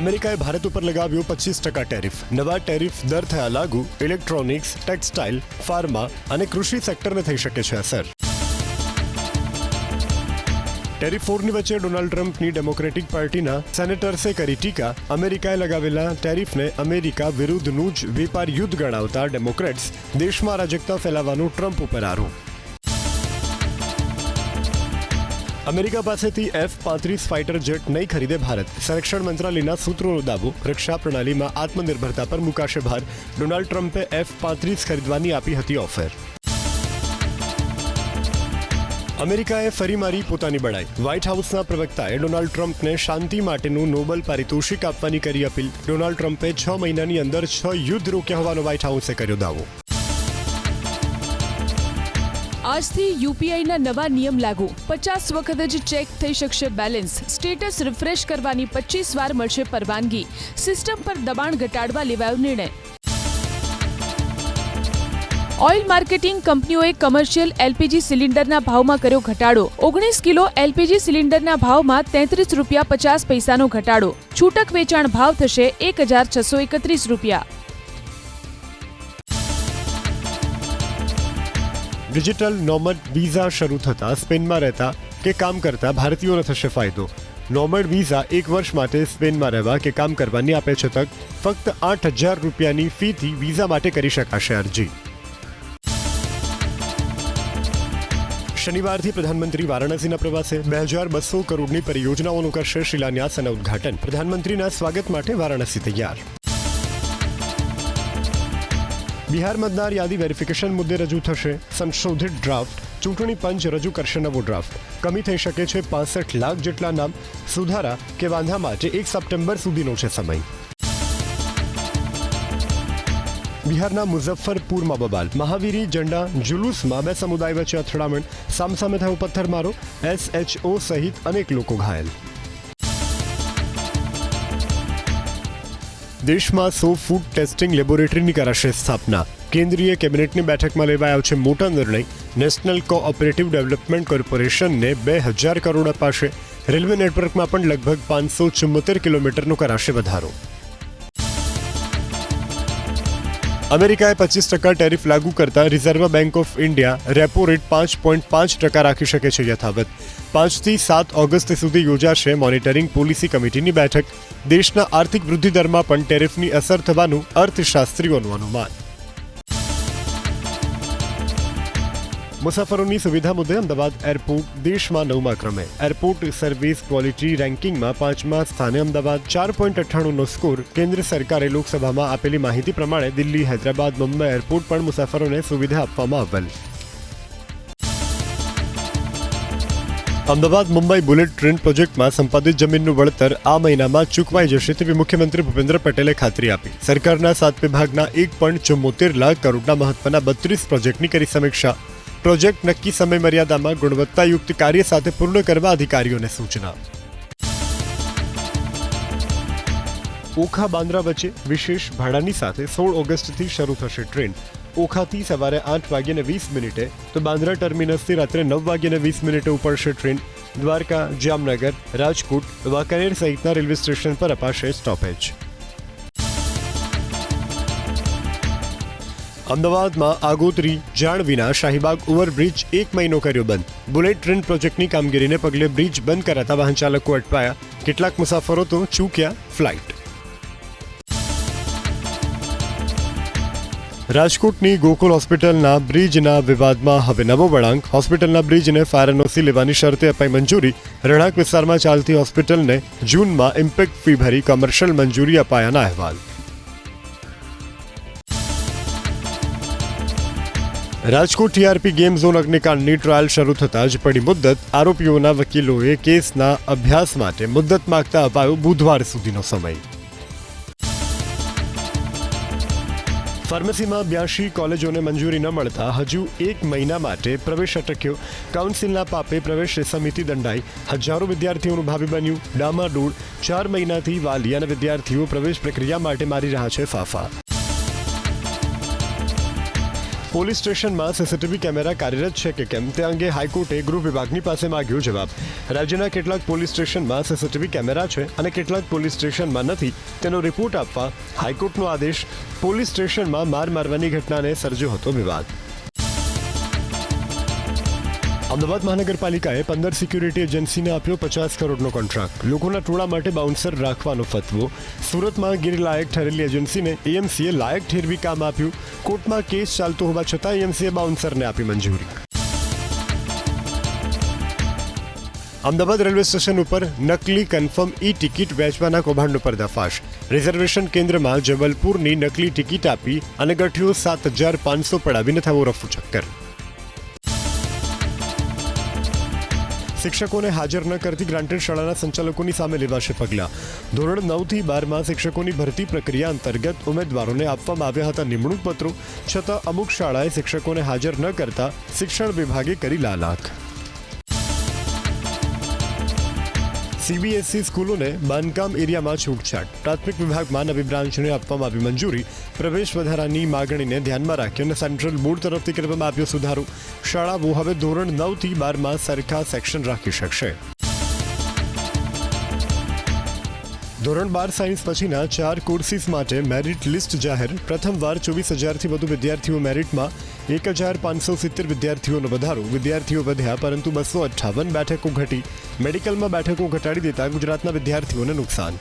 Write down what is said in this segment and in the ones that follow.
અમેરિકાએ ભારત ઉપર લગાવ્યો પચીસ ટકા ટેરિફ. નવા ટેરિફ દર થયા લાગુ ઇલેક્ટ્રોનિક્સ, ટેક્સટાઇલ, ફાર્મા અને કૃષિ સેક્ટરને થઈ શકે છે અસર. ટેરિફ ફોરની વચ્ચે ડોનાલ્ડ ટ્રમ્પની ડેમોક્રેટિક પાર્ટીના સેનેટર્સે કરી ટીકા. અમેરિકાએ લગાવેલા ટેરિફને અમેરિકા વિરુદ્ધનું જ વેપાર યુદ્ધ ગણાવતા ડેમોક્રેટ્સ દેશમાં અરાજકતા ફેલાવવાનું ટ્રમ્પ ઉપર આરોપ. અમેરિકા પાસેથી એફ પાંત્રીસ ફાઇટર જેટ નહીં ખરીદે ભારત. સંરક્ષણ મંત્રાલયના સૂત્રોનો દાવો, રક્ષા પ્રણાલીમાં આત્મનિર્ભરતા પર મુકાશે ભાર. ડોનાલ્ડ ટ્રમ્પે એફ પાંત્રીસ ખરીદવાની આપી હતી ઓફર. અમેરિકાએ ફરી મારી પોતાની બડાઈ વ્હાઇટ હાઉસના પ્રવક્તાએ ડોનાલ્ડ ટ્રમ્પને શાંતિ માટેનું નોબલ પારિતોષિક આપવાની કરી અપીલ. ડોનાલ્ડ ટ્રમ્પે છ મહિનાની અંદર છ યુદ્ધ રોક્યા હોવાનો વ્હાઇટ હાઉસે કર્યો દાવો. આજથી યુપીઆઈના નવા નિયમ લાગુ. પચાસ વખત જ ચેક થઈ શકશે બેલેન્સ સ્ટેટસ રિફ્રેશ કરવાની પચીસ વાર મળશે પરવાનગી. સિસ્ટમ પર દબાણ ઘટાડવા લેવાયો નિર્ણય. ઓઇલ માર્કેટિંગ કંપનીઓએ કમર્શિયલ એલપીજી સિલિન્ડરના ભાવમાં કર્યો ઘટાડો. ઓગણીસ કિલો એલપીજી સિલિન્ડરના ભાવમાં તેત્રીસ રૂપિયા પચાસ પૈસાનો ઘટાડો. છૂટક વેચાણ ભાવ થશે એક હજાર છસો એકત્રીસ રૂપિયા. ડિજિટલ નોમડ વિઝા શરૂ થતાં સ્પેનમાં રહેતા કે કામ કરતા ભારતીયોને થશે ફાયદો. નોમડ વિઝા એક વર્ષ માટે સ્પેનમાં રહેવા કે કામ કરવાની આપે છે તક ફક્ત આઠ હજાર રૂપિયાની ફીથી વિઝા માટે કરી શકાશે અરજી. શનિવારથી પ્રધાનમંત્રી વારાણસીના પ્રવાસે બે હજાર બસો કરોડની પરિયોજનાઓનું કરશે શિલાન્યાસ અને ઉદઘાટન. પ્રધાનમંત્રીના સ્વાગત માટે વારાણસી તૈયાર. બિહાર મતદાર યાદી વેરિફિકેશન મુદ્દે રજૂ થશે. સંશોધિત ડ્રાફ્ટ. ચૂંટણી પંચ રજૂ કરશે નવો ડ્રાફ્ટ. કમી થઈ શકે છે પાસઠ લાખ જેટલા નામ. સુધારા કે વાંધા માટે એક સપ્ટેમ્બર સુધીનો છે સમય. બિહારના મુઝફ્ફરપુરમાં બબાલ. મહાવીરી, ઝંડા જુલુસમાં બે સમુદાય વચ્ચે અથડામણ. સામસામે થયો પથ્થરમારો. એસએચઓ સહિત અનેક લોકો ઘાયલ. દેશમાં સો ફૂડ ટેસ્ટિંગ લેબોરેટરીની કરાશે સ્થાપના. કેન્દ્રીય કેબિનેટની બેઠકમાં લેવાયો છે મોટા નિર્ણય. નેશનલ કોઓપરેટિવ ડેવલપમેન્ટ કોર્પોરેશનને બે હજાર કરોડ અપાશે. રેલવે નેટવર્કમાં પણ લગભગ પાંચસો ચુમ્મોતેર કિલોમીટરનો કરાશે વધારો. અમેરિકાએ પચીસ ટકા ટેરિફ લાગુ કરતા Reserve Bank of India repo rate પાંચ પોઈન્ટ પાંચ ટકા રાખી શકે છે યથાવત. પાંચથી સાત ઓગસ્ટ સુધી યોજાશે મોનિટરિંગ પોલિસી કમિટીની બેઠક. દેશના આર્થિક વૃદ્ધિ દરમાં પણ ટેરિફની અસર થવાનું અર્થશાસ્ત્રીઓનું અનુમાન. મુસાફરોની સુવિધા મુદ્દે અમદાવાદ એરપોર્ટ દેશમાં નવમા ક્રમે. એરપોર્ટ સર્વિસ ક્વોલિટી રેન્કિંગમાં પાંચમા સ્થાને અમદાવાદ ચાર પોઈન્ટ અઠ્ઠાણુંનો સ્કોર. કેન્દ્ર સરકારે લોકસભામાં આપેલી માહિતી પ્રમાણે દિલ્હી, હૈદરાબાદ, મુંબઈ એરપોર્ટ પણ મુસાફરોને સુવિધા આપવામાં આવેલ. અમદાવાદ મુંબઈ બુલેટ ટ્રેન પ્રોજેક્ટમાં સંપાદિત જમીનનું વળતર આ મહિનામાં ચૂકવાઈ જશે તેવી મુખ્યમંત્રી ભૂપેન્દ્ર પટેલે ખાતરી આપી. સરકારના સાત વિભાગના એક પોઈન્ટ લાખ કરોડના મહત્વના બત્રીસ પ્રોજેક્ટની કરી સમીક્ષા. પ્રોજેક્ટ નક્કી સમય મર્યાદામાં ગુણવત્તાયુક્ત કાર્ય સાથે પૂર્ણ કરવા અધિકારીઓને સૂચના. ઓખા બાંદ્રા વચ્ચે વિશેષ ભાડાની સાથે સોળ ઓગસ્ટથી શરૂ થશે ટ્રેન. ઓખાથી સવારે આઠ વાગ્યાને વીસ મિનિટે તો બાંદ્રા ટર્મિનસથી રાત્રે નવ વાગ્યાને વીસ મિનિટે ઉપડશે ટ્રેન. દ્વારકા, જામનગર, રાજકોટ, વાંકાનેર સહિતના રેલવે સ્ટેશન પર અપાશે સ્ટોપેજ. અમદાવાદમાં આગોતરી જાણ વિના શાહીબાગ ઓવરબ્રિજ એક મહિનો કર્યો બંધ. બુલેટ ટ્રેન પ્રોજેક્ટની કામગીરીને પગલે બ્રિજ બંધ કરાતા વાહન ચાલકો અટવાયા કેટલાક મુસાફરો તો ચૂક્યા ફ્લાઇટ. રાજકોટની ગોકુલ હોસ્પિટલના બ્રિજના વિવાદમાં હવે નવો વળાંક. હોસ્પિટલના બ્રિજને ફાયર એનઓસી લેવાની શરતે અપાઈ મંજૂરી. રહેણાંક વિસ્તારમાં ચાલતી હોસ્પિટલને જૂનમાં ઇમ્પેક્ટ ફી ભરી કમર્શિયલ મંજૂરી અપાયાના અહેવાલ. રાજકોટ ટીઆરપી ગેમ ઝોન અગ્નિકાંડની ટ્રાયલ શરૂ થતાં જ પડી મુદ્દત. આરોપીઓના વકીલોએ કેસના અભ્યાસ માટે મુદ્દત માગતા અપાયો બુધવાર સુધીનો સમય. ફાર્મસીમાં બ્યાસી કોલેજોને મંજૂરી ન મળતા હજુ એક મહિના માટે પ્રવેશ અટક્યો. કાઉન્સિલના પાપે પ્રવેશ સમિતિ દંડાઈ. હજારો વિદ્યાર્થીઓનું ભાવિ બન્યું. ડામાડોળ ચાર મહિનાથી વાલી અને વિદ્યાર્થીઓ પ્રવેશ પ્રક્રિયા માટે મારી રહ્યા છે ફાફા. પોલીસ સ્ટેશનમાં સીસીટીવી કેમેરા કાર્યરત છે કે કેમ? તે અંગે હાઈકોર્ટે ગૃહ વિભાગની પાસે માગ્યો જવાબ. રાજ્યના કેટલાક પોલીસ સ્ટેશનમાં સીસીટીવી કેમેરા છે અને કેટલાક પોલીસ સ્ટેશનમાં નથી. તેનો રિપોર્ટ આપવા હાઈકોર્ટનો આદેશ પોલીસ સ્ટેશનમાં માર મારવાની ઘટનાને સર્જ્યો હતો વિવાદ. અમદાવાદ મહાનગરપાલિકાએ પંદર સિક્યુરિટી એજન્સીને આપ્યો પચાસ કરોડનો કોન્ટ્રાક્ટ. લોકોના ટોળા માટે બાઉન્સર રાખવાનો ફતવો. સુરતમાં ગેરલાયક ઠરેલી એજન્સીને એએમસીએ લાયક ઠેરવી કામ આપ્યું. કોર્ટમાં કેસ ચાલતો હોવા છતાં એએમસીએ બાઉન્સરને આપી મંજૂરી. અમદાવાદ રેલવે સ્ટેશન ઉપર નકલી કન્ફર્મ ઈ ટિકિટ વેચવાના કૌભાંડનો પર્દાફાશ. રિઝર્વેશન કેન્દ્રમાં જબલપુરની નકલી ટિકિટ આપી અને ગઠિયો સાત હજાર પાંચસો પડાવીને થવો રફુ ચક્કર. શિક્ષકોને હાજર ન કરતી ગ્રાન્ટેડ શાળાના સંચાલકોની સામે લેવાશે પગલાં. ધોરણ નવથી બારમાં શિક્ષકોની ભરતી પ્રક્રિયા અંતર્ગત ઉમેદવારોને આપવામાં આવ્યા હતા નિમણૂક પત્રો, છતાં અમુક શાળાએ શિક્ષકોને હાજર ન કરતા શિક્ષણ વિભાગે કરી લાલાક. સીબીએસઈ સ્કૂલોને બાંધકામ એરિયામાં છૂટછાટ. પ્રાથમિક વિભાગમાં નવી બ્રાન્ચને આપવામાં આવી મંજૂરી. પ્રવેશ વધારાની માગણીને ધ્યાનમાં રાખી અને સેન્ટ્રલ બોર્ડ તરફથી કરવામાં આવ્યો સુધારો. શાળાઓ હવે ધોરણ નવથી બારમાં સરખા સેક્શન રાખી શકશે. ધોરણ બાર સાયન્સ પછીના ચાર કોર્સીસ માટે મેરિટ લિસ્ટ જાહેર. પ્રથમવાર ચોવીસ હજારથી વધુ વિદ્યાર્થીઓ મેરિટમાં એક હજાર પાંચસો સિત્તેર વિદ્યાર્થીઓનો વધારો. વિદ્યાર્થીઓ વધ્યા, પરંતુ બસો અઠ્ઠાવન બેઠકો ઘટી. મેડિકલમાં બેઠકો ઘટાડી દેતા ગુજરાતના વિદ્યાર્થીઓને નુકસાન.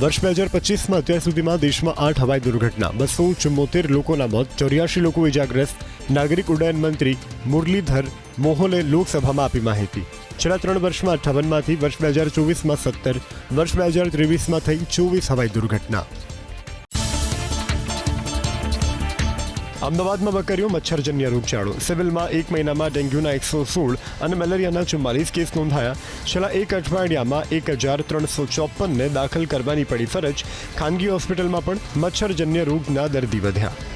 વર્ષ બે હજાર પચીસમાં અત્યાર સુધીમાં દેશમાં આઠ હવાઈ દુર્ઘટના, બસો ચુમ્મોતેર લોકોના મોત ચોર્યાસી લોકો ઇજાગ્રસ્ત. નાગરિક ઉડ્ડયન મંત્રી મુરલીધર મોહોલે લોકસભામાં આપી માહિતી. છેલ્લા ત્રણ વર્ષમાં અઠ્ઠાવનમાંથી વર્ષ બે હજાર ચોવીસમાં સત્તર, વર્ષ બે હજાર ત્રેવીસમાં થઈ ચોવીસ હવાઈ દુર્ઘટના. અમદાવાદમાં બકરીઓ મચ્છરજન્ય રોગચાળો. સિવિલમાં એક મહિનામાં ડેન્ગ્યુના એકસો સોળ અને મેલેરિયાના ચુમ્માલીસ કેસ નોંધાયા. છેલ્લા એક અઠવાડિયામાં એક હજાર ત્રણસો ચોપનને દાખલ કરવાની પડી ફરજ. ખાનગી હોસ્પિટલમાં પણ મચ્છરજન્ય રોગના દર્દી વધ્યા.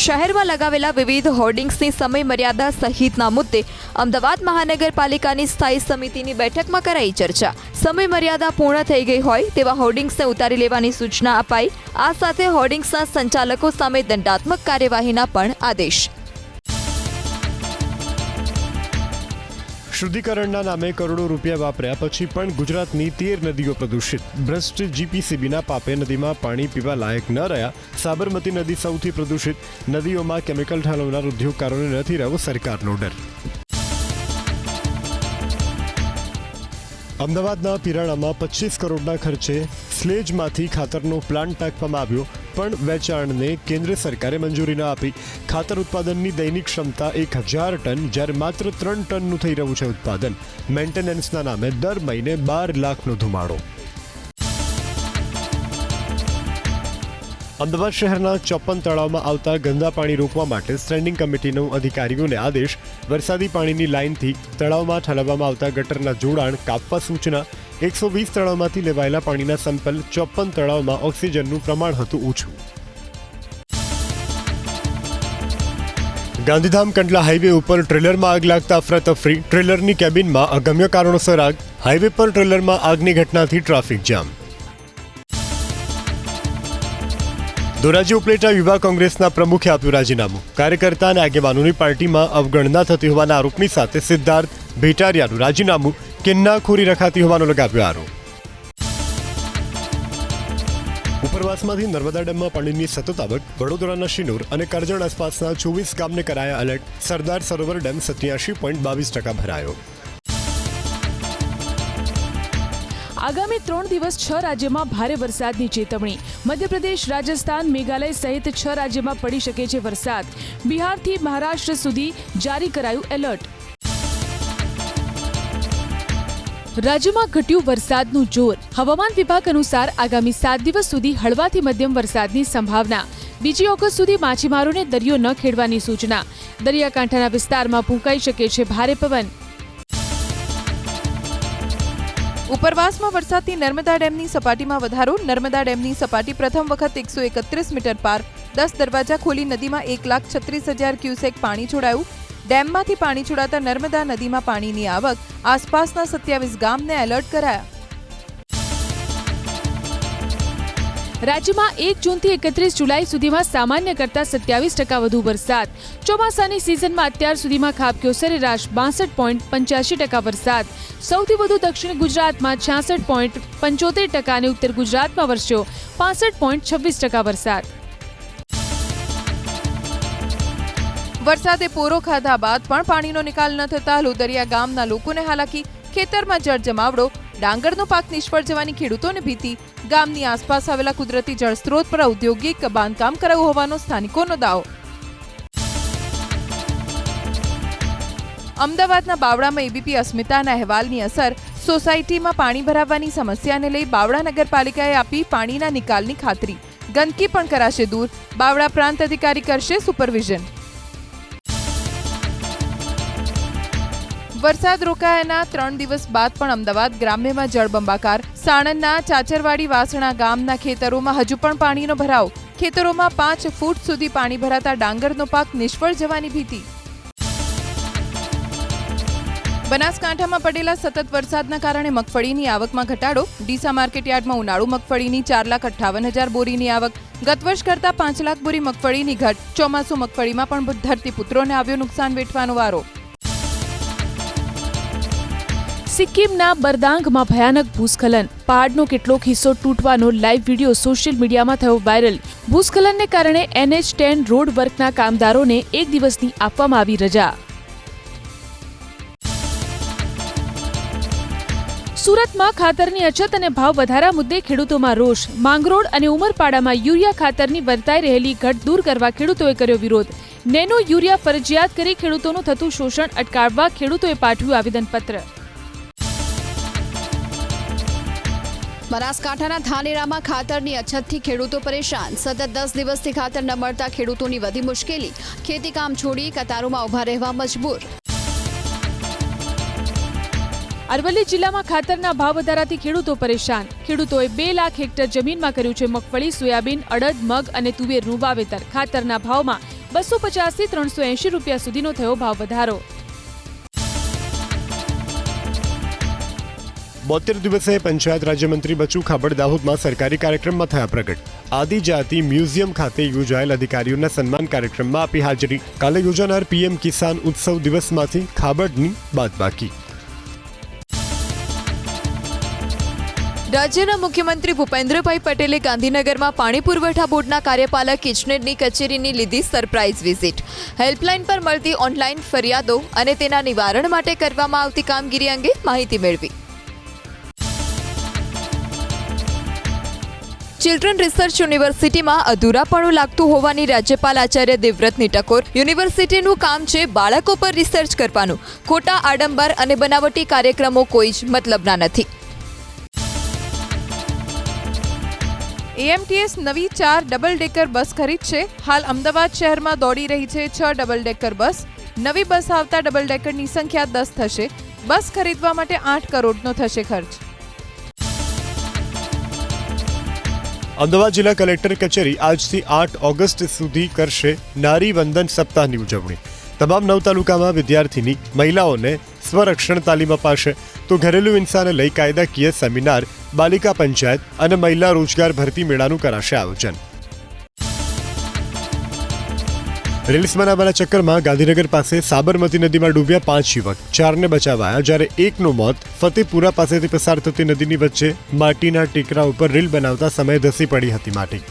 શહેરમાં લગાવેલા વિવિધ હોર્ડિંગ્સની સમય મર્યાદા સહિતના મુદ્દે અમદાવાદ મહાનગરપાલિકાની સ્થાયી સમિતિની બેઠકમાં કરાઈ ચર્ચા. સમય મર્યાદા પૂર્ણ થઈ ગઈ હોય તેવા હોર્ડિંગ્સને ઉતારી લેવાની સૂચના અપાઈ. આ સાથે હોર્ડિંગ્સના સંચાલકો સામે દંડાત્મક કાર્યવાહીના પણ આદેશ. શુદ્ધિકરણના નામે કરોડો રૂપિયા વાપર્યા પછી પણ ગુજરાતની તેર નદીઓ પ્રદૂષિત. ભ્રષ્ટ જીપીસીબીના પાપે નદીમાં પાણી પીવા લાયક ન રહ્યા, સાબરમતી નદી સૌથી પ્રદૂષિત. નદીઓમાં કેમિકલ ઠાલવનાર ઉદ્યોગકારોને નથી રહ્યો સરકારનો ડર. અમદાવાદના પિરાણામાં પચીસ કરોડના ખર્ચે સ્લેજમાંથી ખાતરનો પ્લાન્ટ નાખવામાં આવ્યો, પણ વેચાણને કેન્દ્ર સરકારે મંજૂરી ન આપી. ખાતર ઉત્પાદનની દૈનિક ક્ષમતા એક હજાર ટન, જ્યારે માત્ર ત્રણ ટનનું થઈ રહ્યું છે ઉત્પાદન. મેન્ટેનન્સના નામે દર મહિને બાર લાખનો ધુમાડો. અમદાવાદ શહેરના ચોપન તળાવમાં આવતા ગંદા પાણી રોકવા માટે સ્ટેન્ડિંગ કમિટીનો અધિકારીઓને આદેશ. વરસાદી પાણીની લાઇનથી તળાવમાં ઠલવવામાં આવતા ગટરના જોડાણ, કાપવા સૂચના, એકસો વીસ તળાવમાંથી લેવાયેલા પાણીના સેમ્પલ ચોપન તળાવમાં ઓક્સિજનનું પ્રમાણ હતું ઓછું. ગાંધીધામ કંડલા હાઈવે ઉપર ટ્રેલરમાં આગ લાગતા અફરાતફરી ટ્રેલરની કેબિનમાં અગમ્ય કારણોસર આગ, હાઈવે પર ટ્રેલરમાં આગની ઘટનાથી ટ્રાફિક જામ. ધોરાજી ઉપલેટા યુવા કોંગ્રેસના પ્રમુખે આપ્યું રાજીનામું. કાર્યકર્તા અને આગેવાનોની પાર્ટીમાં અવગણના થતી હોવાના આરોપની સાથે સિદ્ધાર્થ ભેટારિયાનું રાજીનામું કિન્નાખોરી રખાતી હોવાનો લગાવ્યો આરોપ. ઉપરવાસમાંથી નર્મદા ડેમમાં પાણીની સતત આવક, વડોદરાના શિનોર અને કરજણ આસપાસના ચોવીસ ગામને કરાયા એલર્ટ સરદાર સરોવર ડેમ સત્યાસી પોઈન્ટ બાવીસ ટકા ભરાયો. આગામી ત્રણ દિવસ છ રાજ્યમાં ભારે વરસાદની ચેતવણી. મધ્યપ્રદેશ, રાજસ્થાન, મેઘાલય સહિત છ રાજ્યમાં પડી શકે છે વરસાદ. બિહારથી મહારાષ્ટ્ર સુધી જારી કરાયું એલર્ટ. રાજ્યમાં ઘટ્યું વરસાદનું જોર. હવામાન વિભાગ અનુસાર આગામી સાત દિવસ સુધી હળવાથી મધ્યમ વરસાદની સંભાવના. બીજી ઓગસ્ટ સુધી માછીમારોને દરિયો ન ખેડવાની સૂચના. દરિયાકાંઠાના વિસ્તારમાં ફૂંકાઈ શકે છે ભારે પવન. ઉપરવાસમાં વરસાદથી નર્મદા ડેમની સપાટીમાં વધારો. નર્મદા ડેમની સપાટી પ્રથમ વખત એકસો એકત્રીસ મીટર પાર. દસ દરવાજા ખોલી નદીમાં એક લાખ છત્રીસ હજાર ક્યુસેક પાણી છોડાયું. ડેમમાંથી પાણી છોડાતા નર્મદા નદીમાં પાણીની આવક. આસપાસના સત્યાવીસ ગામને એલર્ટ કરાયા. રાજ્યમાં એક જૂનથી એકત્રીસ જુલાઈ સુધીમાં સામાન્ય કરતાં સત્યાવીસ ટકા વધુ વરસાદ. ચોમાસાની સિઝનમાં અત્યાર સુધીમાં ખાબક્યો સરેરાશ બાસઠ પોઈન્ટ પંચ્યાસી ટકા વરસાદ. સૌથી વધુ દક્ષિણ ગુજરાતમાં છાસઠ પોઈન્ટ પંચોતેર ટકા અને ઉત્તર ગુજરાતમાં વરસ્યો પાસઠ પોઈન્ટ છવ્વીસ ટકા વરસાદ. વરસાદે પોરો ખાધા બાદ પણ પાણીનો નિકાલ ન થતા લોદરિયા ગામના લોકોને હાલાકી, ખેતરમાં જળ જમાવડો ડાંગરનો પાક નિષ્ફળ જવાની ખેડૂતોને ભીતિ, ગામની આસપાસ આવેલા કુદરતી જળસ્ત્રોત પર ઔદ્યોગિક બાંધકામ કરાયું હોવાનો સ્થાનિકોનો દાવો. અમદાવાદના બાવળામાં એબીપી અસ્મિતાના અહેવાલની અસર, સોસાયટીમાં પાણી ભરાવવાની સમસ્યાને લઈ બાવળા નગરપાલિકાએ આપી પાણીના નિકાલની ખાતરી. ગંદકી પણ કરાશે દૂર, બાવળા પ્રાંત અધિકારી કરશે સુપરવિઝન. વરસાદ રોકાયાના ત્રણ દિવસ બાદ પણ અમદાવાદ ગ્રામ્યમાં જળબંબાકાર. સાણંદના ચાચરવાડી વાસણા ગામના ખેતરોમાં હજુ પણ પાણીનો ભરાવ. ખેતરોમાં પાંચ ફૂટ સુધી પાણી ભરાતા ડાંગરનો પાક નિષ્ફળ જવાની ભીતિ. બનાસકાંઠામાં પડેલા સતત વરસાદના કારણે મગફળીની આવકમાં ઘટાડો. ડીસા માર્કેટયાર્ડમાં ઉનાળુ મગફળીની ચાર લાખ અઠ્ઠાવન હજાર બોરીની આવક. ગત વર્ષ કરતાં પાંચ લાખ બોરી મગફળીની ઘટ. ચોમાસુ મગફળીમાં પણ ધરતીપુત્રોને આવ્યો નુકસાન વેઠવાનો વારો. સિક્કિમના બરદાંગમાં ભયાનક ભૂસ્ખલન. પહાડનો કેટલોક હિસ્સો તૂટવાનો લાઈવ વીડિયો સોશિયલ મીડિયામાં થયો વાયરલ ભૂસ્ખલનને કારણે એનએચ ટેન રોડ વર્કના કામદારોને એક દિવસની આપવામાં આવી રજા. સુરતમાં ખાતરની અછત અને ભાવ વધારા મુદ્દે ખેડૂતોમાં રોષ. માંગરોળ અને ઉમરપાડામાં યુરિયા ખાતરની વર્તાઈ રહેલી ઘટ દૂર કરવા ખેડૂતોએ કર્યો વિરોધ. નેનો યુરિયા ફરજિયાત કરી ખેડૂતોનું થતું શોષણ અટકાવવા ખેડૂતોએ પાઠવ્યું આવેદનપત્ર. બનાસકાંઠાના ધાનેરામાં ખાતરની અછતથી ખેડૂતો પરેશાન. સતત દસ દિવસથી ખાતર ન મળતા ખેડૂતોની વધી મુશ્કેલી. ખેતી કામ છોડી કતારોમાં ઊભા રહેવા મજબૂર. અરવલ્લી જિલ્લામાં ખાતરના ભાવ વધારાથી ખેડૂતો પરેશાન. ખેડૂતોએ બે લાખ હેક્ટર જમીનમાં કર્યું છે મગફળી, સોયાબીન, અડદ, મગ અને તુવેરનું વાવેતર. ખાતરના ભાવમાં બસો પચાસથી ત્રણસો એંશી રૂપિયા સુધીનો થયો ભાવ વધારો. બોતેર દિવસે પંચાયત રાજ્યમંત્રી બચુ ખાબડ દાહોદમાં સરકારી કાર્યક્રમમાં થયા પ્રગટ. આદિજાતિ મ્યુઝિયમ ખાતે યોજાયેલ અધિકારીઓના સન્માન કાર્યક્રમમાં આપી હાજરી. કાલે યોજાનાર પીએમ કિસાન ઉત્સવ દિવસમાંથી ખાબડની બાદબાકી રાજ્યના મુખ્યમંત્રી ભૂપેન્દ્રભાઈ પટેલે ગાંધીનગરમાં પાણી પુરવઠા બોર્ડના કાર્યપાલક ઇજનેરની કચેરીની લીધી સરપ્રાઇઝ વિઝિટ. હેલ્પલાઇન પર મળતી ઓનલાઈન ફરિયાદો અને તેના નિવારણ માટે કરવામાં આવતી કામગીરી અંગે માહિતી મેળવી. ચિલ્ડ્રન રિસર્ચ યુનિવર્સિટીમાં અધૂરાપણું લાગતું હોવાની રાજ્યપાલ આચાર્ય દેવવ્રતની ટકોર યુનિવર્સિટીનું કામ છે બાળકો પર રિસર્ચ કરવાનું. ખોટા આડંબર અને બનાવટી કાર્યક્રમો કોઈ જ મતલબના નથી. એએમટીએસ નવી ચાર ડબલ ડેકર બસ ખરીદશે હાલ અમદાવાદ શહેરમાં દોડી રહી છે છ ડબલ ડેકર બસ. નવી બસ આવતા ડબલ ડેકરની સંખ્યા દસ થશે. બસ ખરીદવા માટે આઠ કરોડનો થશે ખર્ચ. અમદાવાદ જિલ્લા કલેક્ટર કચેરી આજથી આઠ ઓગસ્ટ સુધી કરશે નારી વંદન સપ્તાહની ઉજવણી. તમામ નવ તાલુકામાં વિદ્યાર્થીની મહિલાઓને સ્વરક્ષણ તાલીમ અપાશે. તો ઘરેલુ હિંસાને લઈ કાયદાકીય સેમિનાર, બાલિકા પંચાયત અને મહિલા રોજગાર ભરતી મેળાનું કરાશે આયોજન. રીલ્સ બનાવવાના ચક્કરમાં ગાંધીનગર પાસે સાબરમતી નદીમાં ડૂબ્યા પાંચ યુવક. ચારને બચાવાયા. જ્યારે એકનું મોત ફતેપુરા પાસેથી પસાર થતી નદીની વચ્ચે માટીના ટેકરા ઉપર રીલ બનાવતા સમયે ધસી પડી હતી માટી.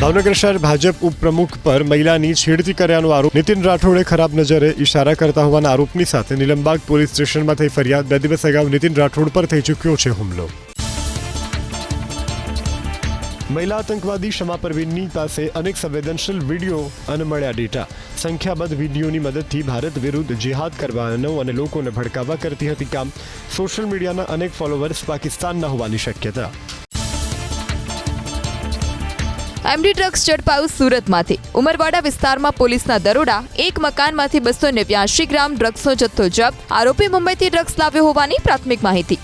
ભાવનગર શહેર ભાજપ ઉપપ્રમુખ પર મહિલાની છેડતી કર્યાનો આરોપ. નીતિન રાઠોડે ખરાબ નજરે ઇશારા કરતા હોવાના આરોપની સાથે નિલંબાગ પોલીસ સ્ટેશનમાં થઈ ફરિયાદ. બે દિવસ અગાઉ નીતિન રાઠોડ પર થઈ ચૂક્યો છે હુમલો. મહિલા આતંકવાદી ક્ષમા પરવીનની પાસે અનેક સંવેદનશીલ વીડિયો અને મળ્યા ડેટા સંખ્યાબંધ વિડીયોની મદદથી ભારત વિરુદ્ધ જિહાદ કરવાનો અને લોકોને ભડકાવવા કરતી હતી કામ. સોશિયલ મીડિયાના અનેક ફોલોવર્સ પાકિસ્તાનના હોવાની શક્યતા. એમડી ડ્રગ્સ ઝડપાયું સુરતમાંથી. ઉમરવાડા વિસ્તારમાં પોલીસના દરોડા, એક મકાનમાંથી બસો નેવ્યાશી ગ્રામ ડ્રગ્સનો જથ્થો જપ્ત. આરોપી મુંબઈથી ડ્રગ્સ લાવ્યો હોવાની પ્રાથમિક માહિતી.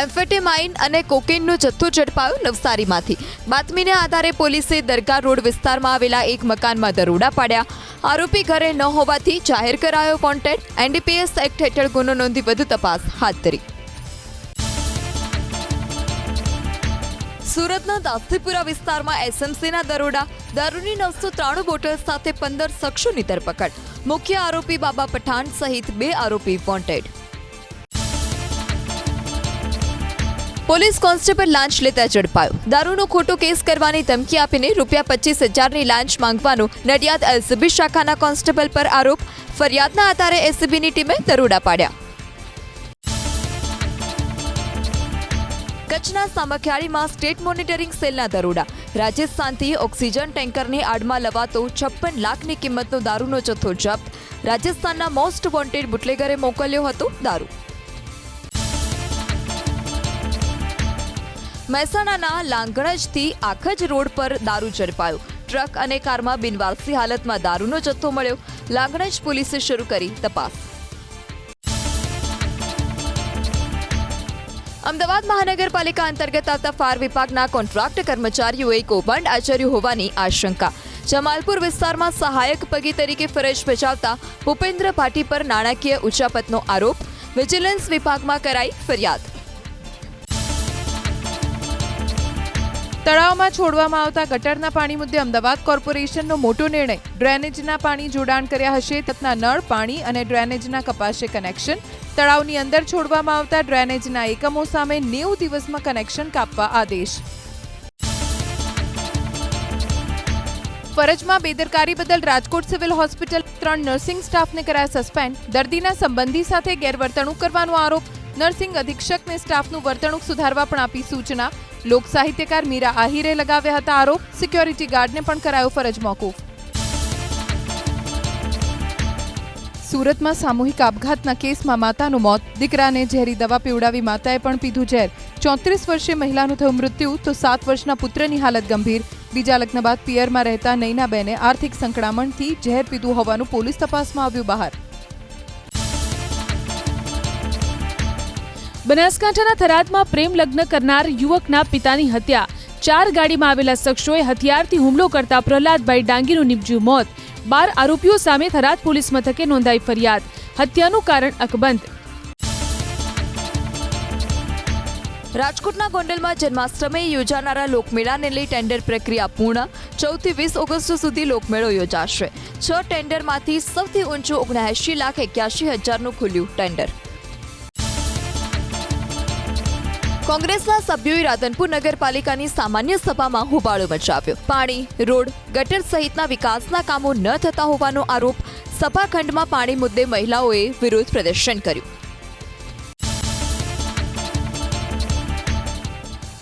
એમ્ફેટેમાઇન અને કોકેનનો જથ્થો ઝડપાયો નવસારીમાંથી. બાતમીને આધારે પોલીસે દરગાહ રોડ વિસ્તારમાં આવેલા એક મકાનમાં દરોડા પાડ્યા. આરોપી ઘરે ન હોવાથી જાહેર કરાયો કોન્ટેક્ટ. એનડીપીએસ એક્ટ હેઠળ ગુનો નોંધી વધુ તપાસ હાથ ધરી. સુરતના દાસ્તીપુરા વિસ્તારમાં એસએમસીના દરોડા. દારૂની નવસો ત્રાણું બોટલ સાથે પંદર શખ્સોની ધરપકડ. મુખ્ય આરોપી બાબા પઠાણ સહિત બે આરોપી વોન્ટેડ. પોલીસ કોન્સ્ટેબલ લાંચ લેતા ઝડપાયો. દારૂનો ખોટો કેસ કરવાની ધમકી આપીને રૂપિયા પચીસ હજારની લાંચ માંગવાનો નડિયાદ એલસીબી શાખાના કોન્સ્ટેબલ પર આરોપ ફરિયાદના આધારે એસીબીની ટીમે દરોડા પાડ્યા. કચ્છના સામખિયાળીમાં સ્ટેટ મોનિટરિંગ સેલના દરોડા. રાજસ્થાનથી ઓક્સિજન ટેન્કરની આડમાં લવાતો છપ્પન લાખની કિંમતનો દારૂનો જથ્થો જપ્ત. રાજસ્થાનના મોસ્ટ વોન્ટેડ બુટલેગરે મોકલ્યો હતો દારૂ. મહેસાણાના લાંગણજથી આખજ રોડ પર દારૂ ઝડપાયો. ટ્રક અને કારમાં બિનવારસી હાલતમાં દારૂનો જથ્થો મળ્યો. લાંગણજ પોલીસે શરૂ કરી તપાસ. અમદાવાદ મહાનગરપાલિકા અંતર્ગત આવતા ફાયર વિભાગના કોન્ટ્રાક્ટ કર્મચારીઓએ કૌભાંડ આચર્યું હોવાની આશંકા. જમાલપુર વિસ્તારમાં સહાયક પગી તરીકે ફરજ બજાવતા ભૂપેન્દ્ર ભાટી પર નાણાકીય ઉચાપતનો આરોપ. વિજિલન્સ વિભાગમાં કરાઈ ફરિયાદ. તળાવમાં છોડવામાં આવતા ગટરના પાણી મુદ્દે અમદાવાદ કોર્પોરેશનનો મોટો નિર્ણય. ડ્રેનેજના પાણી જોડાણ કર્યા હશે, તથા નળ, પાણી અને ડ્રેનેજના કપાશે કનેક્શન. તળાવની અંદર છોડવામાં આવતા ડ્રેનેજના એકમો સામે નેવું દિવસમાં કનેક્શન કાપવા આદેશ. ફરજમાં બેદરકારી બદલ રાજકોટ સિવિલ હોસ્પિટલ ત્રણ નર્સિંગ સ્ટાફને કરાયા સસ્પેન્ડ. દર્દીના સંબંધી સાથે ગેરવર્તણૂક કરવાનો આરોપ. નર્સિંગ અધિક્ષકને સ્ટાફનું વર્તણૂક સુધારવા પણ આપી સૂચના. લોક સાહિત્યકાર મીરા આહિરે લગાવ્યા હતા આરોપ. સિક્યોરિટી ગાર્ડને પણ કરાયો ફરજ મોકૂફ. સુરતમાં સામૂહિક આપઘાતના કેસમાં માતાનું મોત. દીકરાને ઝેરી દવા પીવડાવી માતાએ પણ પીધું ઝેર. ચોત્રીસ વર્ષે મહિલાનું થયું મૃત્યુ, તો સાત વર્ષના પુત્રની હાલત ગંભીર. બીજા લગ્ન બાદ પિયરમાં રહેતા નૈનાબેને આર્થિક સંકળામણથી ઝેર પીધું હોવાનું પોલીસ તપાસમાં આવ્યું બહાર. બનાસકાંઠાના થરાદમાં પ્રેમ લગ્ન કરનાર યુવકના પિતાની હત્યા. ચાર ગાડીમાં આવેલા શખ્સોએ હથિયારથી હુમલો કરતા પ્રહલાદભાઈ ડાંગીનું નિપજ્યું મોત. બાર આરોપીઓ સામે થરાદ પોલીસ મથકે નોંધાઈ ફરિયાદ. હત્યાનું કારણ અકબંધ. રાજકોટના ગોંડલમાં જન્માષ્ટમી યોજાનારા લોકમેળાને લઈ ટેન્ડર પ્રક્રિયા પૂર્ણ. ચૌદથી વીસ ઓગસ્ટ સુધી લોકમેળો યોજાશે. છ ટેન્ડરમાંથી સૌથી ઊંચું ઓગણએંશી લાખ એક્યાસી હજારનું ખુલ્યું ટેન્ડર. કોંગ્રેસના સભ્યોએ રાધનપુર નગરપાલિકાની સામાન્ય સભામાં હોબાળો મચાવ્યો. પાણી, રોડ, ગટર સહિતના વિકાસના કામો ન થતા હોવાનો આરોપ સભાખંડમાં પાણી મુદ્દે મહિલાઓએ વિરોધ પ્રદર્શન કર્યું.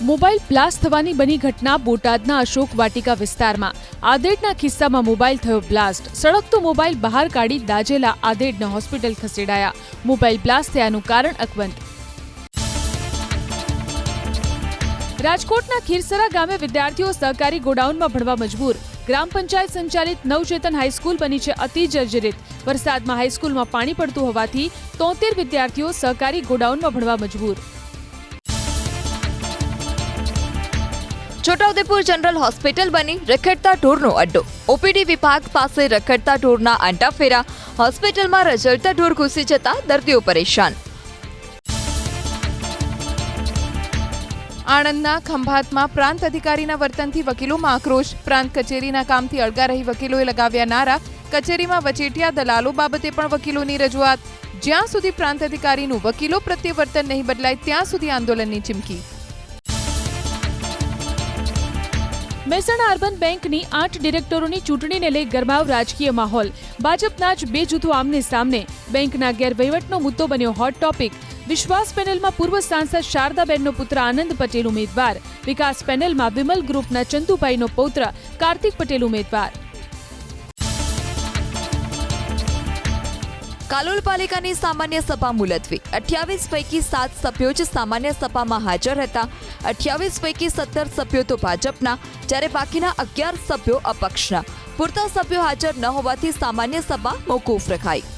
મોબાઈલ બ્લાસ્ટ થવાની બની ઘટના બોટાદના અશોક વાટિકા વિસ્તારમાં. આદેડના કિસ્સામાં મોબાઈલ થયો બ્લાસ્ટ. સળગતો મોબાઈલ બહાર કાઢી દાજેલા આદેડને હોસ્પિટલ ખસેડાયા. મોબાઈલ બ્લાસ્ટ થયાનું કારણ અકબંધ. રાજકોટના ખીરસરા ગામે વિદ્યાર્થીઓ સહકારી ગોડાઉનમાં ભણવા મજબૂર. ગ્રામ પંચાયત સંચાલિત નવચેતન હાઈસ્કૂલ બની છે અતિ જર્જરિત. વરસાદમાં હાઈસ્કૂલમાં પાણી પડતું હોવાથી તોતેર વિદ્યાર્થીઓ સહકારી ગોડાઉનમાં ભણવા મજબૂર. છોટાઉદેપુર જનરલ હોસ્પિટલ બની રખડતા ઢોરનો અડ્ડો. ઓપીડી વિભાગ પાસે રખડતા ઢોરના આંટા ફેરા. હોસ્પિટલમાં રજડતા ઢોર ઘૂસી જતા દર્દીઓ પરેશાન. આણંદના ખંભાતમાં પ્રાંત અધિકારીના વર્તનથી વકીલોમાં આક્રોશ. પ્રાંત કચેરીના કામથી અળગા રહી વકીલોએ લગાવ્યા નારા. કચેરીમાં વચેટિયા દલાલો બાબતે પણ વકીલોની રજૂઆત. જ્યાં સુધી પ્રાંત અધિકારીનું વકીલો પ્રત્યે વર્તન નહીં બદલાય, ત્યાં સુધી આંદોલનની ચીમકી. મહેસાણા અર્બન બેંકની આઠ ડિરેક્ટરોની ચૂંટણીને લઈ ગરમાવ રાજકીય માહોલ. ભાજપના જ બે જૂથો આમને સામને. બેંકના ગેરવહીવટનો મુદ્દો બન્યો હોટ ટોપિક. વિશ્વાસ પેનલમાં પૂર્વ સાંસદ શારદાબેનનો પુત્ર આનંદ પટેલ ઉમેદવાર. વિકાસ પેનલમાં વિમલ ગ્રુપના ચંદુભાઈનો પૌત્ર કાર્તિક પટેલ ઉમેદવાર. કાલોલ પાલિકાની સામાન્ય સભા મુલતવી. અઠ્યાવીસ પૈકી સાત સભ્યો જ સામાન્ય સભામાં હાજર હતા. અઠ્યાવીસ પૈકી સત્તર સભ્યો તો ભાજપના, જ્યારે બાકીના અગિયાર સભ્યો અપક્ષના. પૂરતા સભ્યો હાજર ન હોવાથી સામાન્ય સભા મોકૂફ રખાઈ.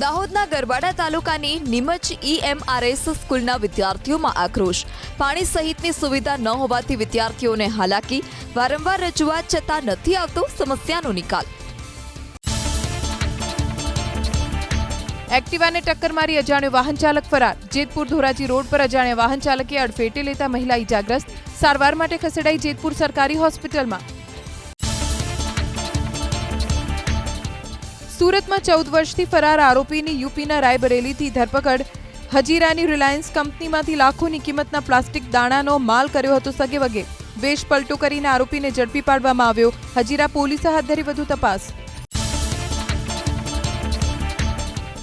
દાહોદના ગરબાડા તાલુકાની નિમચ ઈએમઆરએસ સ્કૂલના વિદ્યાર્થીઓમાં આક્રોશ. પાણી સહિતની સુવિધા ન હોવાથી વિદ્યાર્થીઓને હાલાકી, વારંવાર રજૂઆત છતાં નથી આવતો સમસ્યાનો નિકાલ. એક્ટિવાને ટક્કર મારી અજાણ્યો વાહન ચાલક ફરાર. જેતપુર ધોરાજી રોડ પર અજાણ્યા વાહન ચાલકે અડફેટે લેતા મહિલા ઇજાગ્રસ્ત સારવાર માટે ખસેડાઈ જેતપુર સરકારી હોસ્પિટલમાં. સુરતમાં ચૌદ વર્ષથી ફરાર આરોપીની યુપીના રાયબરેલીથી ધરપકડ. હજીરાની રિલાયન્સ કંપનીમાંથી લાખોની કિંમતના પ્લાસ્ટિક દાણાનો માલ કર્યો હતો સગે વગે. વેશ પલટો કરીને આરોપીને ઝડપી પાડવામાં આવ્યો. હજીરા પોલીસે હાથ ધરી વધુ તપાસ.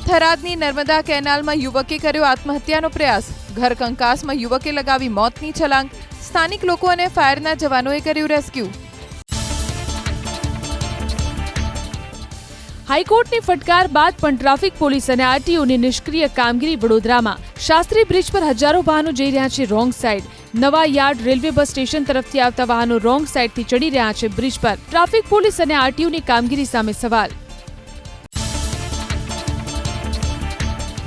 થરાદની નર્મદા કેનાલમાં યુવકે કર્યો આત્મહત્યાનો પ્રયાસ. ઘર કંકાસમાં યુવકે લગાવી મોતની છલાંગ. સ્થાનિક લોકો અને ફાયરના જવાનોએ કર્યું રેસ્ક્યુ. હાઈકોર્ટની ફટકાર બાદ પણ ટ્રાફિક પોલીસ અને આરટીઓની નિષ્ક્રિય કામગીરી વડોદરામાં. શાસ્ત્રી બ્રિજ પર હજારો વાહનો જઈ રહ્યા છે રોંગ સાઈડ. નવા યાર્ડ રેલવે બસ સ્ટેશન તરફથી આવતા વાહનો રોંગ સાઈડથી ચડી રહ્યા છે બ્રિજ પર. ટ્રાફિક પોલીસ અને આરટીઓની કામગીરી સામે સવાલ.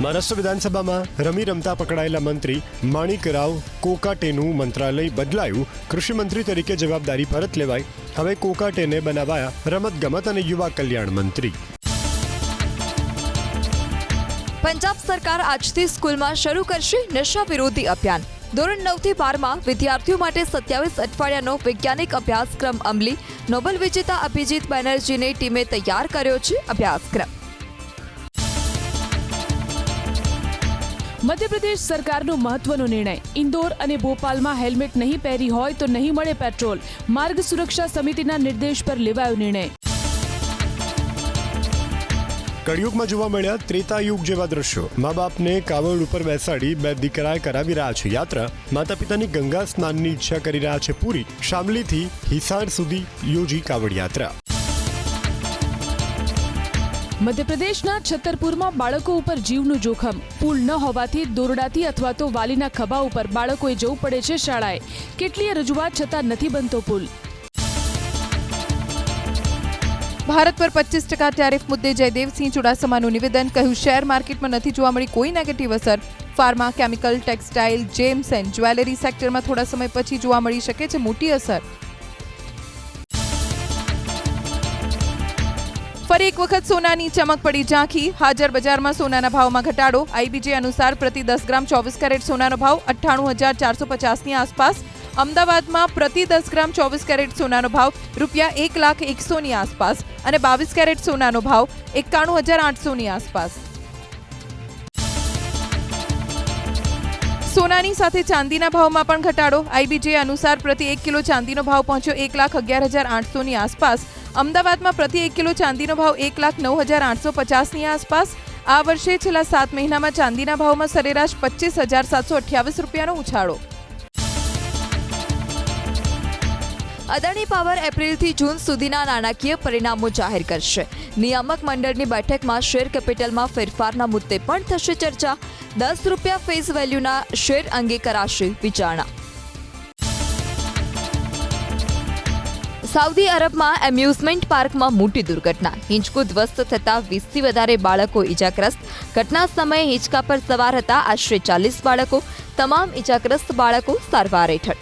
મહારાષ્ટ્ર વિધાનસભામાં રમી રમતા પકડાયેલા મંત્રી માણિક રાવ કોકાટેનું મંત્રાલય બદલાયું. કૃષિ મંત્રી તરીકે જવાબદારી પરત લેવાઈ. હવે કોકાટેને બનાવાયા રમતગમત અને યુવા કલ્યાણ મંત્રી. પંજાબ સરકાર આજથી સ્કૂલમાં શરૂ કરશે નશા વિરોધી અભિયાન. ધોરણ નવથી બારમાં વિદ્યાર્થીઓ માટે સત્યાવીસ અઠવાડિયાનો વૈજ્ઞાનિક અભ્યાસક્રમ અમલી. નોબેલ વિજેતા અભિજીત બેનર્જીની ટીમે તૈયાર કર્યો છે અભ્યાસક્રમ. મધ્યપ્રદેશ સરકારનો મહત્વનો નિર્ણય. ઇન્દોર અને ભોપાલમાં હેલ્મેટ નહીં પહેરી હોય તો નહીં મળે પેટ્રોલ. માર્ગ સુરક્ષા સમિતિના નિર્દેશ પર લેવાયો નિર્ણય. કળિયુગમાં જોવા મળ્યા ત્રેતા યુગ જેવા દ્રશ્યો. મા બાપને કાવડ ઉપર બેસાડી બે દીકરાએ કરાવી રહ્યા છે યાત્રા. માતા પિતાની ગંગા સ્નાનની ઈચ્છા કરી રહ્યા છે પૂરી. શામલીથી હિસાર સુધી યોજી કાવડ યાત્રા. મધ્યપ્રદેશના છતરપુરમાં બાળકો ઉપર જીવનું જોખમ. પુલ ન હોવાથી દોરડાથી અથવા તો વાલીના ખભા ઉપર બાળકોએ જવું પડે છે શાળાએ. કેટલીય રજૂઆત છતાં નથી બનતો પુલ. ભારત પર પચીસ ટકા ટેરિફ મુદ્દે જયદેવસિંહ ચુડાસમાનું નિવેદન, કહ્યું, શેર માર્કેટમાં નથી જોવા મળી કોઈ નેગેટિવ અસર. Pharma, chemical, textile, gems and jewellery સેક્ટરમાં થોડા સમય પછી જોવા મળી શકે છે મોટી અસર. ફરી એક વખત સોનાની ચમક પડી ઝાંખી. હાજર બજારમાં સોનાના ભાવમાં ઘટાડો. આઈબીજે અનુસાર પ્રતિ દસ ગ્રામ ચોવીસ કેરેટ સોનાનો ભાવ અઠ્ઠાણું હજાર ચારસો પચાસની આસપાસ. અમદાવાદમાં પ્રતિ દસ ગ્રામ ચોવીસ કેરેટ સોનાનો ભાવ રૂપિયા એક લાખ એકસોની આસપાસ અને બાવીસ કેરેટ સોનાનો ભાવ એકાણું હજાર આઠસોની આસપાસ. સોનાની સાથે ચાંદીના ભાવમાં પણ ઘટાડો. આઈબીજે અનુસાર પ્રતિ એક કિલો ચાંદીનો ભાવ પહોંચ્યો એક લાખ અગિયાર હજાર આઠસોની આસપાસ. અમદાવાદમાં પ્રતિ એક કિલો ચાંદીનો ભાવ એક લાખ નવ હજાર આઠસો પચાસની આસપાસ. આ વર્ષે છેલ્લા સાત મહિનામાં ચાંદીના ભાવમાં સરેરાશ પચીસ હજાર સાતસો અઠ્યાવીસ રૂપિયાનો ઉછાળો. અદાણી પાવર એપ્રિલથી જૂન સુધીના નાણાકીય પરિણામો જાહેર કરશે. નિયામક મંડળની બેઠકમાં શેર કેપિટલમાં ફેરફારના મુદ્દે પણ થશે ચર્ચા. દસ રૂપિયા ફેસ વેલ્યુના શેર અંગે કરાશે વિચારણા. સાઉદી અરબમાં એમ્યુઝમેન્ટ પાર્કમાં મોટી દુર્ઘટના. હિંચકો ધ્વસ્ત થતા વીસથી વધારે બાળકો ઇજાગ્રસ્ત ઘટના સમયે હિંચકા પર સવાર હતા આશરે ચાલીસ બાળકો. તમામ ઇજાગ્રસ્ત બાળકો સારવાર હેઠળ.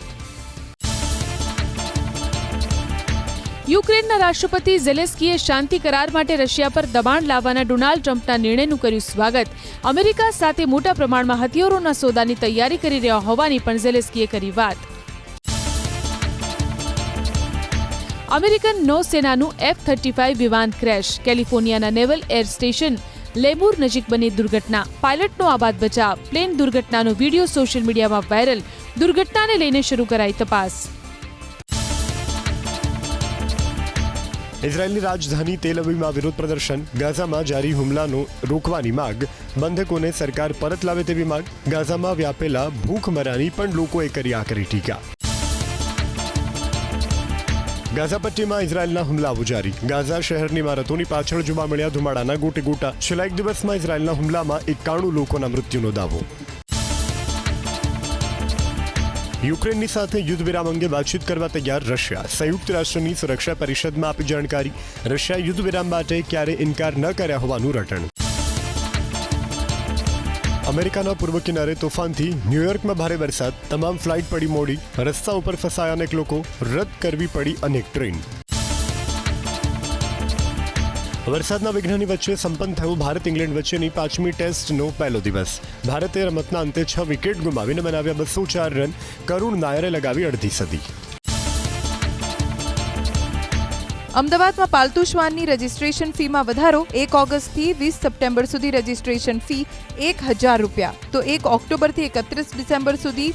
યુક્રેનના રાષ્ટ્રપતિ ઝેલેસ્કીએ શાંતિ કરાર માટે રશિયા પર દબાણ લાવવાના ડોનાલ્ડ ટ્રમ્પના નિર્ણયનું કર્યું સ્વાગત. અમેરિકા સાથે મોટા પ્રમાણમાં હથિયારોના સોદાની તૈયારી કરી રહ્યા હોવાની પણ ઝેલેસ્કીએ કરી વાત. અમેરિકન નૌસેનાનું એફ થર્ટી ફાઇવ વિમાન ક્રેશ. કેલિફોર્નિયાના નેવલ એર સ્ટેશન લેમુર નજીક બની દુર્ઘટના. પાયલટનો આબાદ બચાવ. પ્લેન દુર્ઘટનાનો વીડિયો સોશિયલ મીડિયામાં વાયરલ. દુર્ઘટનાને લઈને શરૂ કરાઈ તપાસ. ઇઝરાયેલની રાજધાની તેલ અવીવમાં વિરોધ પ્રદર્શન. ગાઝામાં જારી હુમલાનો રોકવાની માગ. બંધકોને સરકાર પરત લાવે તેવી માગ. ગાઝામાં વ્યાપેલા ભૂખમરાની પણ લોકોએ કરી આકરી ટીકા. ગાઝા પટ્ટીમાં ઇઝરાયેલના હુમલાઓ જારી. ગાઝા શહેરની ઇમારતોની પાછળ જોવા મળ્યા ધુમાડાના ગોટે ગોટા છેલ્લા એક દિવસમાં ઇઝરાયેલના હુમલામાં એકાણું લોકોના મૃત્યુનો દાવો. યુક્રેનની સાથે યુદ્ધ વિરામ અંગે વાતચીત કરવા તૈયાર રશિયા. સંયુક્ત રાષ્ટ્રની સુરક્ષા પરિષદમાં આપી જાણકારી. રશિયા યુદ્ધ વિરામ માટે ક્યારે ઇનકાર ન કર્યા હોવાનું રટણ. અમેરિકાના પૂર્વ કિનારે તોફાનથી ન્યૂયોર્કમાં ભારે વરસાદ, તમામ ફ્લાઇટ પડી મોડી, રસ્તા ઉપર ફસાયા અનેક લોકો, રદ કરવી પડી અનેક ટ્રેન. વરસાદના વિઘ્નની વચ્ચે સંપન્ન થયું ભારત, ઇંગ્લેન્ડ વચ્ચેની પાંચમી ટેસ્ટનો પહેલો દિવસ. ભારતે રમતના અંતે છ વિકેટ ગુમાવીને બનાવ્યા બસો ચાર રન, કરુણ નાયરે લગાવી અડધી સદી. અમદાવાદમાં પાલતુ શ્વાનની રજિસ્ટ્રેશન ફીમાં વધારો. એક ઓગસ્ટથી વીસ સપ્ટેમ્બર સુધી રજિસ્ટ્રેશન ફી એક હજાર રૂપિયા. તો એક ઓક્ટોબરથી એકત્રીસ ડિસેમ્બર સુધી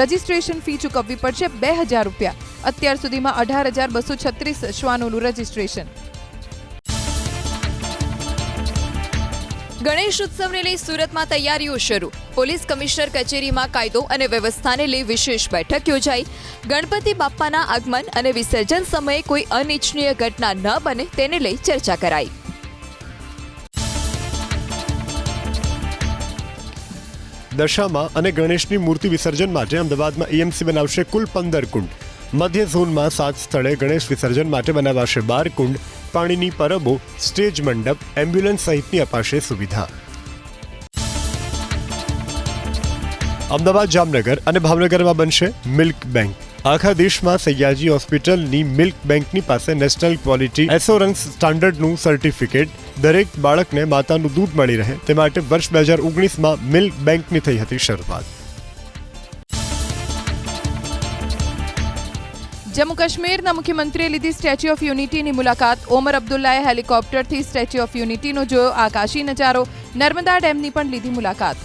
રજિસ્ટ્રેશન ફી ચૂકવવી પડશે બે હજાર રૂપિયા. અત્યાર સુધીમાં અઢાર હજાર બસો છત્રીસ શ્વાનોનું રજિસ્ટ્રેશન ગણેશ ઉત્સવને લઈ સુરતમાં તૈયારીઓ શરૂ. પોલીસ કમિશનર કચેરીમાં કાયદો અને વ્યવસ્થાને લઈ વિશેષ બેઠક યોજાઈ. ગણપતિ બાપ્પાના આગમન અને વિસર્જન સમયે કોઈ અનિચ્છનીય ઘટના ન બને તેને લઈ ચર્ચા કરાઈ. દશામાં અને ગણેશની મૂર્તિ વિસર્જન માટે અમદાવાદમાં એએમસી બનાવશે કુલ પંદર કુંડ. મધ્ય ઝોનમાં સાત સ્થળે ગણેશ વિસર્જન માટે બનાવાશે બાર કુંડ. પાણીની પરબો, સ્ટેજ મંડપ, એમ્બ્યુલન્સ સહિતની અપાશે સુવિધા. અમદાવાદ, જામનગર અને ભાવનગરમાં બનશે મિલ્ક બેંક. આખા દેશમાં સયાજી હોસ્પિટલની મિલ્ક બેંકની પાસે નેશનલ ક્વોલિટી એસોરન્સ સ્ટાન્ડર્ડનું સર્ટિફિકેટ. દરેક બાળકને માતાનું દૂધ મળી રહે, તે માટે વર્ષ બે હજાર ઓગણીસમાં મિલ્ક બેંકની થઈ હતી શરૂઆત. જમ્મુ કાશ્મીરના મુખ્યમંત્રીએ લીધી સ્ટેચ્યુ ઓફ યુનિટીની મુલાકાત. ઓમર અબ્દુલ્લાએ હેલિકોપ્ટરથી સ્ટેચ્યુ ઓફ યુનિટીનો જોયો આકાશી નજારો. નર્મદા ડેમની પણ લીધી મુલાકાત.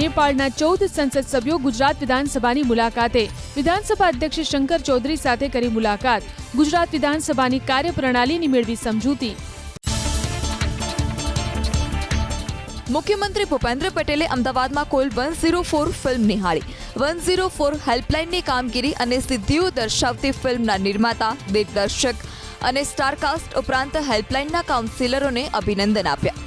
નેપાળના ચૌદ સંસદ સભ્યો ગુજરાત વિધાનસભાની મુલાકાતે. વિધાનસભા અધ્યક્ષ શંકર ચૌધરી સાથે કરી મુલાકાત. ગુજરાત વિધાનસભાની કાર્યપ્રણાલીની મેળવી સમજૂતી. મુખ્યમંત્રી ભૂપેન્દ્ર પટેલે અમદાવાદમાં કુલ વન ઝીરો ફોર ફિલ્મ નિહાળી. વન ઝીરો ફોર હેલ્પલાઇનની કામગીરી અને સિદ્ધિઓ દર્શાવતી ફિલ્મના નિર્માતા, દિગ્દર્શક અને સ્ટારકાસ્ટ ઉપરાંત હેલ્પલાઇનના કાઉન્સિલરોને અભિનંદન આપ્યા.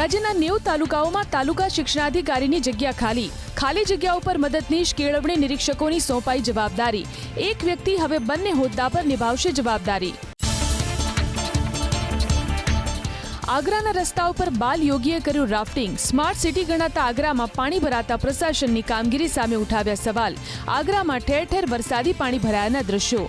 રાજ્યના નેવ તાલુકાઓમાં તાલુકા શિક્ષણાધિકારીની જગ્યા ખાલી. ખાલી જગ્યા ઉપર મદદનીશ કેળવણી નિરીક્ષકોની સોંપાઈ જવાબદારી. એક વ્યક્તિ હવે બંને હોદ્દા પર નિભાવશે જવાબદારી. આગ્રાના રસ્તા ઉપર બાલ યોગીએ કર્યું રાફ્ટિંગ. સ્માર્ટ સિટી ગણાતા આગ્રામાં પાણી ભરાતા પ્રશાસનની કામગીરી સામે ઉઠાવ્યા સવાલ. આગ્રામાં ઠેર ઠેર વરસાદી પાણી ભરાયાના દ્રશ્યો.